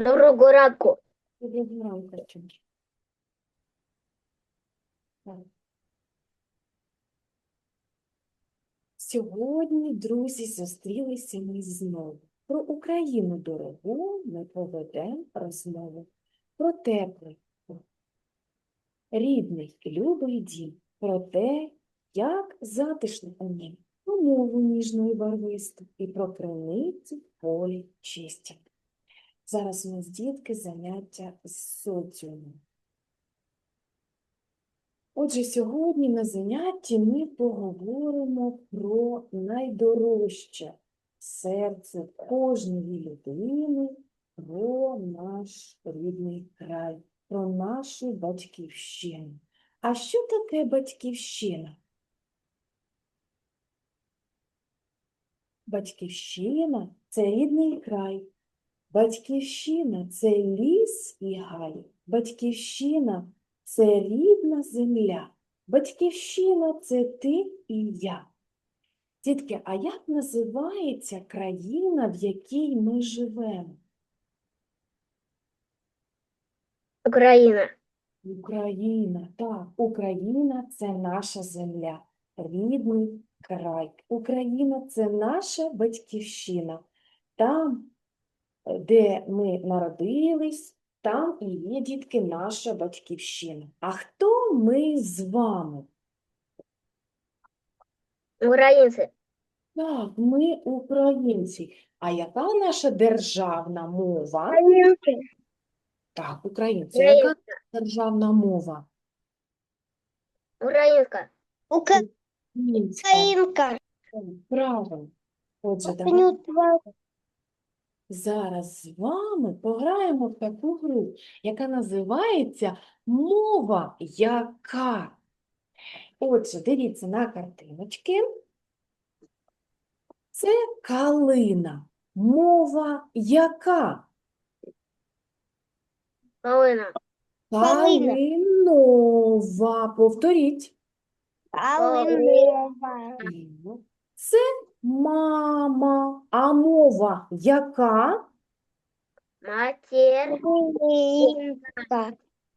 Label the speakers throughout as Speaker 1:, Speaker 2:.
Speaker 1: Доброго ранку,
Speaker 2: Сьогодні, друзі, зустрілися ми знову. Про Україну дорогу ми поведемо розмову. Про теплий, рідний, любий дім. Про те, як затишно у нім. Про мову ніжну і барвисту і про криниці в полі чисті. Зараз у нас дітки заняття з соціуму. Отже, сьогодні на занятті ми поговоримо про найдорожче серце кожної людини, про наш рідний край, про нашу батьківщину. А що таке батьківщина? Батьківщина це рідний край. Батьківщина це ліс і гай. Батьківщина це рідна земля. Батьківщина це ти і я. Дітки, а як називається країна, в якій ми живемо?
Speaker 1: Україна.
Speaker 2: Україна, так, Україна це наша земля, рідний край. Україна це наша батьківщина. Там, де ми народились, там і є, дітки, наша батьківщина. А хто ми з вами?
Speaker 1: Українці.
Speaker 2: Так, ми українці. А яка наша державна мова?
Speaker 1: Українці.
Speaker 2: Так, українці. А Яка державна мова?
Speaker 1: Українська.
Speaker 2: Українська.
Speaker 1: Українка.
Speaker 2: Правильно. Отже, давайте
Speaker 1: Українка.
Speaker 2: Зараз з вами пограємо в таку гру, яка називається Мова яка. Отже, дивіться на картиночки. Це калина. Мова яка?
Speaker 1: Калина. Калина.
Speaker 2: Калинова. Повторіть.
Speaker 1: Калинова.
Speaker 2: Це мама. Мова яка?
Speaker 1: Материнка.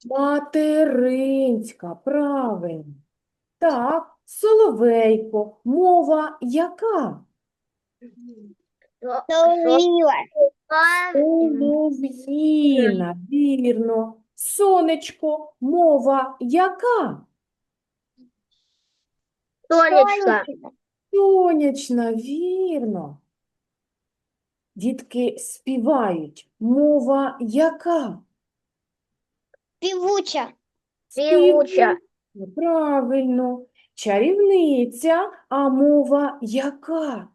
Speaker 2: Материнська, правильно. Так, соловейко, мова яка? Солов'їна, вірно. Сонечко, мова яка?
Speaker 1: Сонечка.
Speaker 2: Сонячна, вірно. Дітки співають. Мова яка?
Speaker 3: Певуча.
Speaker 1: Співуча.
Speaker 2: Правильно. Чарівниця, а мова яка?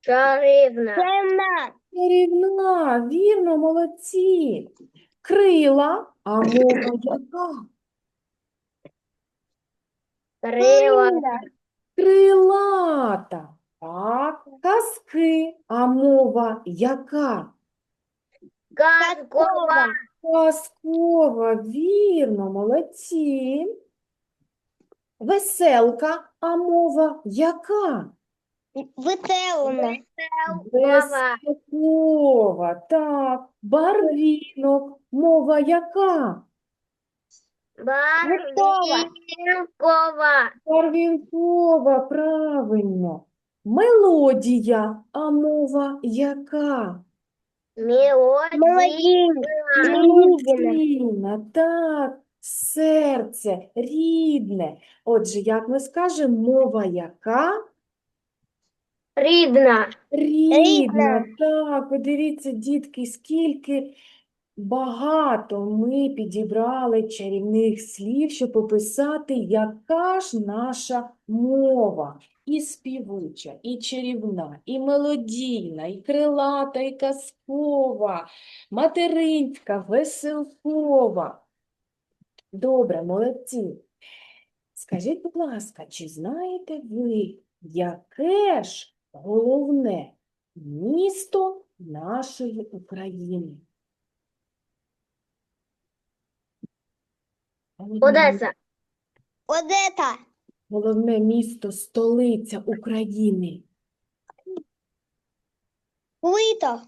Speaker 1: Чарівна.
Speaker 3: Темна.
Speaker 2: Чарівна, вірно, молодці. Крила, а мова яка?
Speaker 1: Крила.
Speaker 2: Крилата. Так, казки, а мова яка?
Speaker 1: Казкова.
Speaker 2: Казкова, вірно, молодці. Веселка, а мова яка?
Speaker 3: Веселна.
Speaker 1: Веселкова.
Speaker 2: Так. Барвінок, мова яка?
Speaker 1: Барвінкова.
Speaker 2: Барвінкова, правильно. Мелодія, а мова яка?
Speaker 1: Мелодія.
Speaker 2: Мелодійна, так, серце, рідне. Отже, як ми скажемо, мова яка?
Speaker 1: Рідна.
Speaker 2: Рідна, так, подивіться, дітки, скільки багато ми підібрали чарівних слів, щоб описати, яка ж наша мова. І співуча, і чарівна, і мелодійна, і крилата, і казкова, материнська, веселкова. Добре, молодці. Скажіть, будь ласка, чи знаєте ви, яке ж головне місто нашої України?
Speaker 1: Одеса.
Speaker 3: Одета.
Speaker 2: Головне місто, столиця України.
Speaker 3: Лито.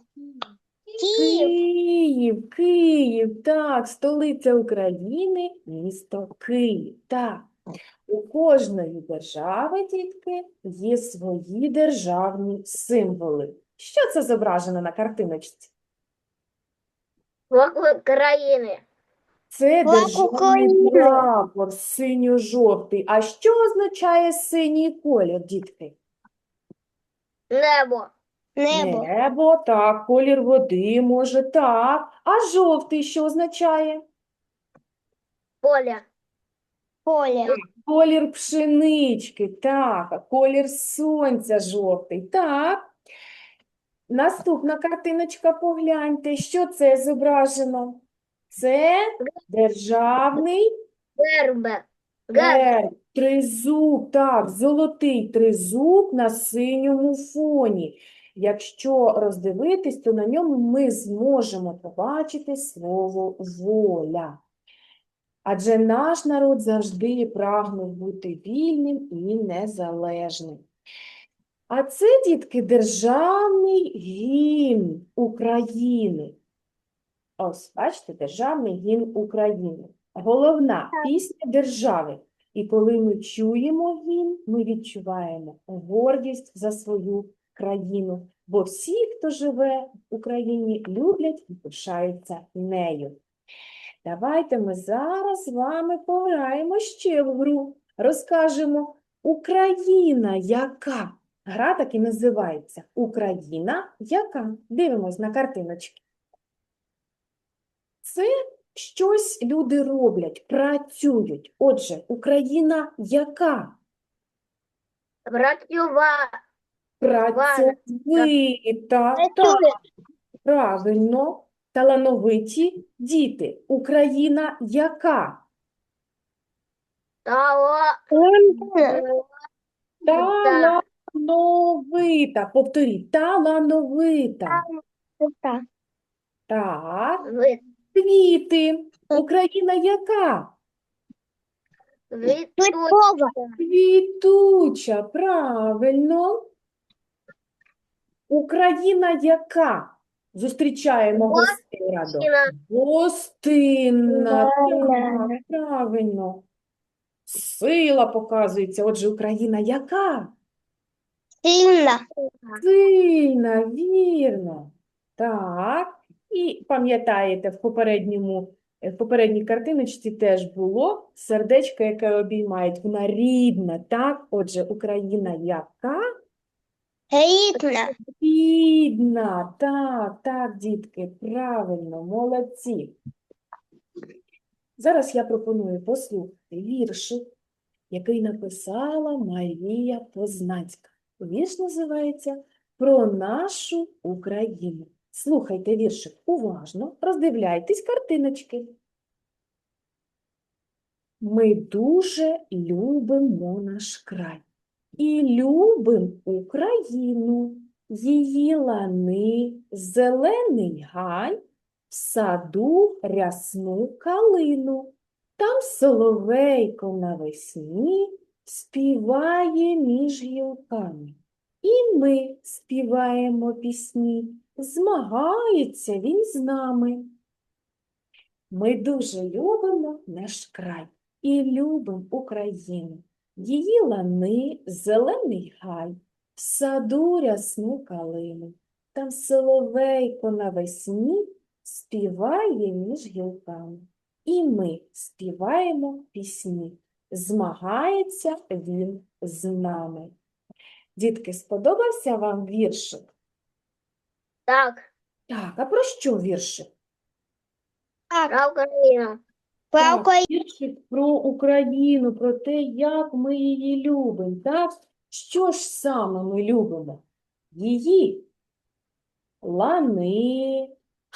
Speaker 3: Київ.
Speaker 2: Київ, Київ, так, столиця України, місто Київ. Так, у кожної держави, дітки, є свої державні символи. Що це зображено на картиночці?
Speaker 1: Флаг країни.
Speaker 2: Це державний прапор синьо-жовтий. А що означає синій колір, дітки?
Speaker 1: Небо.
Speaker 3: Небо.
Speaker 2: Небо, так, колір води, може, так. А жовтий що означає?
Speaker 1: Поле.
Speaker 3: Поле.
Speaker 2: Колір пшенички, так, а колір сонця жовтий, так. Наступна картиночка, погляньте, що це зображено? Це державний
Speaker 1: Герб. Герб.
Speaker 2: герб, тризуб, так, золотий тризуб на синьому фоні. Якщо роздивитись, то на ньому ми зможемо побачити слово воля. Адже наш народ завжди прагнув бути вільним і незалежним. А це, дітки, державний гімн України. Ось, бачите, державний гімн України. Головна пісня держави. І коли ми чуємо гімн, ми відчуваємо гордість за свою країну. Бо всі, хто живе в Україні, люблять і пишаються нею. Давайте ми зараз з вами пограємо ще в гру. Розкажемо Україна яка? Гра так і називається Україна яка? Дивимось на картиночки. Це щось люди роблять, працюють. Отже, Україна яка?
Speaker 1: Працюва.
Speaker 2: Працьовита. Правильно. Талановиті діти. Україна яка?
Speaker 1: Тала.
Speaker 2: Талановита. Повторіть, талановита.
Speaker 3: Так.
Speaker 2: Квіти. Україна яка?
Speaker 1: Вітуся.
Speaker 2: Квітуча, правильно. Україна яка? Зустрічаємо гостей радо.
Speaker 1: Гостинна.
Speaker 2: Так, правильно. Сила показується. Отже, Україна яка?
Speaker 3: Сильна.
Speaker 2: Сильна, вірно. Так. І пам'ятаєте, в попередньому, е, в попередній картиночці теж було сердечко, яке обіймають. Вона рідна, так? Отже, Україна яка?
Speaker 3: Рідна.
Speaker 2: Рідна. Так, так, дітки, правильно, молодці. Зараз я пропоную послухати віршик, який написала Марія Познанська. Вірш називається Про нашу Україну. Слухайте віршик уважно, роздивляйтесь картиночки. Ми дуже любимо наш край і любим Україну, її лани, зелений гай, в саду рясну калину. Там соловейко навесні співає між гілками. І ми співаємо пісні, змагається він з нами. Ми дуже любимо наш край і любимо Україну. Її лани, зелений гай, в саду рясну калину. Там соловейко навесні співає між гілками. І ми співаємо пісні. Змагається він з нами. Дітки, сподобався вам віршик?
Speaker 1: Так.
Speaker 2: Так, а про що віршик?
Speaker 1: Про Україну.
Speaker 3: Про Україну.
Speaker 2: віршик про Україну, про те, як ми її любимо. Так? Що ж саме ми любимо? Її лани,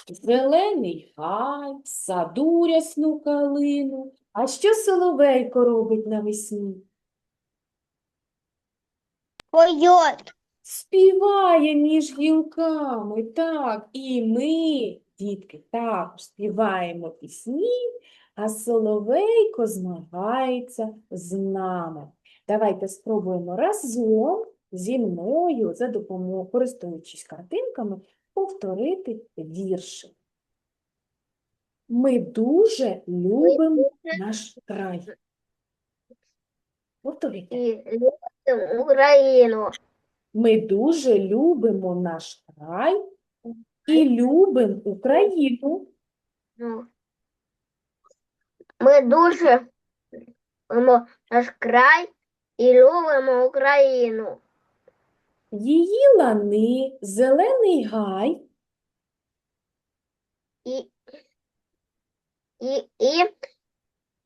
Speaker 2: зелений гай, в саду рясну калину. А що соловейко робить навесні?
Speaker 3: Поет.
Speaker 2: Співає між гілками, так, і ми, дітки, також співаємо пісні, а соловейко змагається з нами. Давайте спробуємо разом зі мною, за допомогою, користуючись картинками, повторити віршик. Ми дуже любимо наш край. Повторіть.
Speaker 1: Україну.
Speaker 2: Ми дуже любимо наш край і любимо Україну.
Speaker 1: Ну, Ми дуже любимо наш край і любимо Україну.
Speaker 2: Її лани, зелений гай,
Speaker 1: І, і, і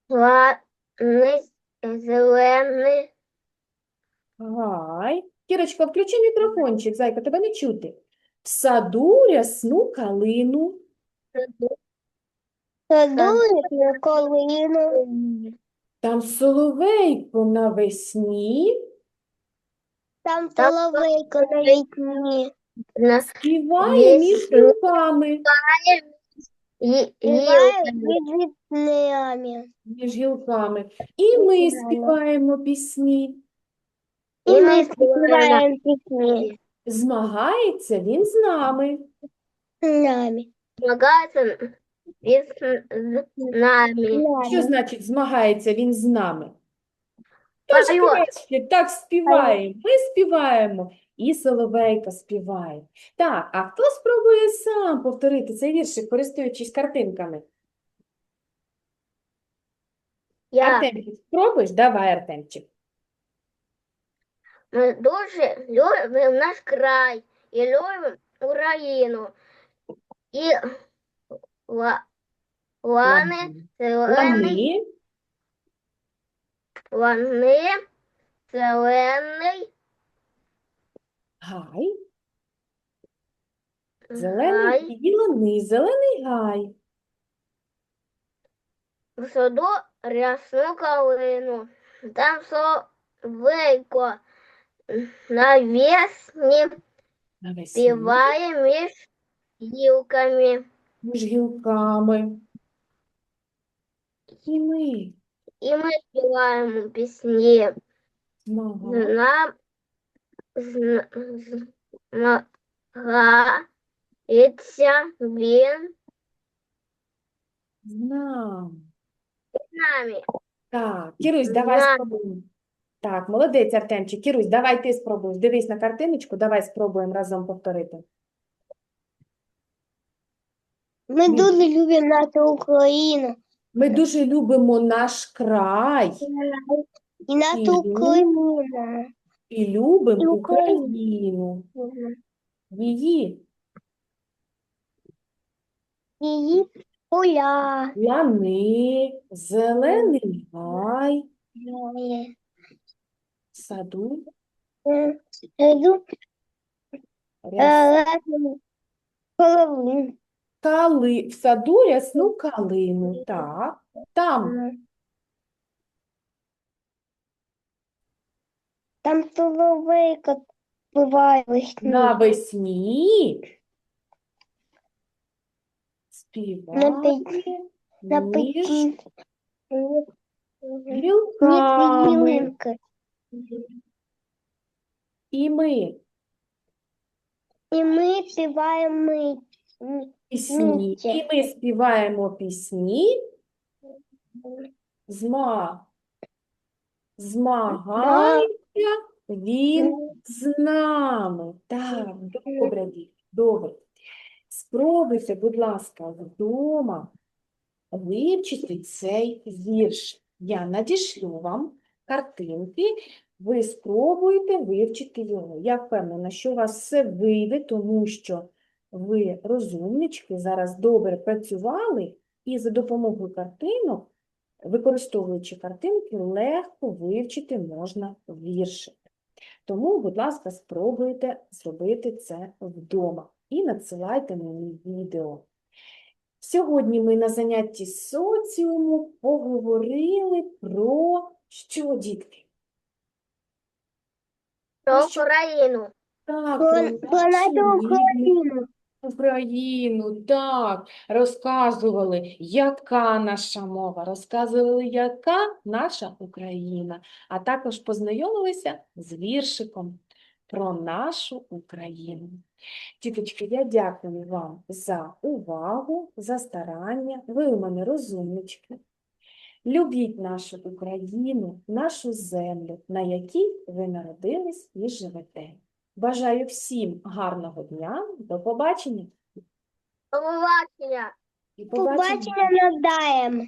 Speaker 1: ладний зелений.
Speaker 2: Кірочка, включи мікрофончик, зайка, тебе не чути. В саду рясну калину,
Speaker 3: Садують на колину,
Speaker 2: там соловейко навесні
Speaker 3: там соловейко на вікні.
Speaker 2: співає між гілками.
Speaker 3: Співає під вікнами.
Speaker 2: Між гілками. І ми співаємо пісні.
Speaker 3: І ми співаємо пісні
Speaker 2: Змагається він з нами.
Speaker 3: з нами.
Speaker 1: змагається із нами.
Speaker 2: Що значить змагається він з нами? Тож краще так співаємо. Ми співаємо і Соловейка співає. Так, а хто спробує сам повторити цей віршик, користуючись картинками?
Speaker 1: Я
Speaker 2: Артемчик, спробуєш? Давай, Артемчик.
Speaker 1: Ми дуже любимо наш край і любимо Україну. І ла, лани, зелений,
Speaker 2: Лани,
Speaker 1: зелений,
Speaker 2: гай, зелений і лани, зелений гай.
Speaker 1: в саду рясну калину. Там соловейко навесні
Speaker 2: Навесні
Speaker 1: співає між гілками.
Speaker 2: між гілками. І ми
Speaker 1: І ми співаємо пісні.
Speaker 2: змагаємо.
Speaker 1: Нам змагається він
Speaker 2: з нами.
Speaker 1: з нами.
Speaker 2: Так, Кірусь, давай
Speaker 1: Знаю.
Speaker 2: спробуємо. Так, молодець, Артемчик. Кірусь, давай ти спробуєш. Дивись на картиночку, давай спробуємо разом повторити.
Speaker 3: Ми
Speaker 2: Ні.
Speaker 3: дуже любимо нашу Україну.
Speaker 2: Ми дуже любимо наш край
Speaker 3: І нашу. Україну.
Speaker 2: і любимо
Speaker 3: Україну.
Speaker 2: Україну. Її
Speaker 3: Її поля.
Speaker 2: лани, зелений гай, в саду, ряс...
Speaker 3: Голову.
Speaker 2: кали... в саду рясну калину. Так, там
Speaker 3: Там соловейко буває весні.
Speaker 2: навесні
Speaker 3: На пі-
Speaker 2: співає
Speaker 3: На
Speaker 2: між
Speaker 3: петі.
Speaker 2: І ми
Speaker 3: І ми співаємо
Speaker 2: пісні, і ми співаємо пісні, зма, змагається він з нами. Так, добре, добре. Спробуйте, будь ласка, вдома вивчити цей вірш. Я надішлю вам картинки, ви спробуйте вивчити його. Я впевнена, що у вас все вийде, тому що ви розумнички, зараз добре працювали, і за допомогою картинок, використовуючи картинки, легко вивчити можна віршик. Тому, будь ласка, спробуйте зробити це вдома і надсилайте мені відео. Сьогодні ми на занятті соціуму поговорили про що, дітки?
Speaker 1: Про
Speaker 2: що?
Speaker 1: Україну.
Speaker 2: Так, рідну
Speaker 3: Україну.
Speaker 2: Україну, так, розказували, яка наша мова, розказували, яка наша Україна, а також познайомилися з віршиком про нашу Україну. Діточки, я дякую вам за увагу, за старання. Ви у мене розумнички. Любіть нашу Україну, нашу землю, на якій ви народились і живете. Бажаю всім гарного дня. До побачення.
Speaker 1: Побачення.
Speaker 2: І побачення.
Speaker 3: Побачення надаємо.